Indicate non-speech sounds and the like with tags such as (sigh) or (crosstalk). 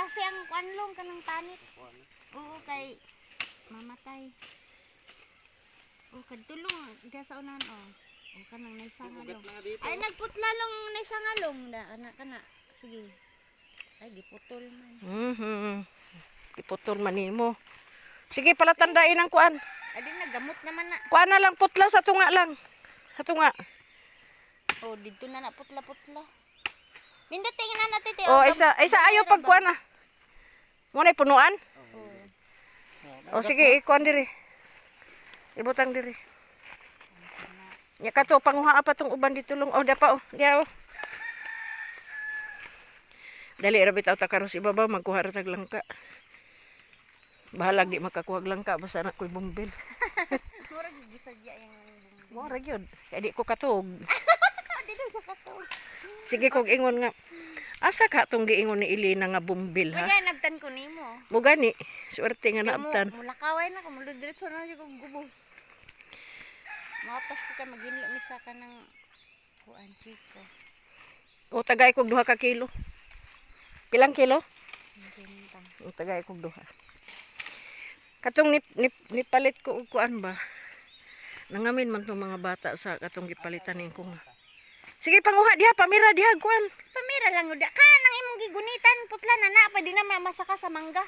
kasi ang kwanlong kanang tanit. Oo, kay mamatay. Oh, kadtulong diha sa unahan oh. Oh, kanang naisangalong. Ay nagputla lang naisangalong da ana kana. Sige. Ay giputol man. Mhm. Iputol man nimo. Sige, pala tandain ang kuan. Ay di nagamot naman na. Kuan na lang putla sa tunga lang. Sa tunga. Oh, dito na na putla-putla. Nindot tingin na natin. Oh, isa isa ayo pag kuan na. Mo na punuan. Oh. O sige, ikuan diri. Ibutang diri. Nya kato panguha pa tong uban dito long. Oh, dapa oh. Diya oh. Dali ra bitaw ta karon sa ibabaw magkuha ra tag langka. Bahala di makakuha langka basta na ko'y bumbil. (laughs) Mura gid sadya yang Mo ra gyud. Kay di ko katog. (laughs) sa. Sige kog ingon nga. Asa ka tong giingon ni Elena nga bumbil ha? Kaya nabtan ko nimo. Mo gani. Swerte nga Kaya mo, mulakaway na ko, muludrit sa na ko gubos. Mapas ko ka maginlo ni sa ka ng kuan chiko. O tagay kog duha ka kilo. Pilang kilo? O tagay kog duha. Katong nip, nip, nipalit ko og kuan ba? Nangamin man tong mga bata sa katong gipalitan ning kong. Sige panguha diha pamira diha kuan. Pamira lang uda ka nang imong gigunitan putla na na pa di na masaka sa mangga.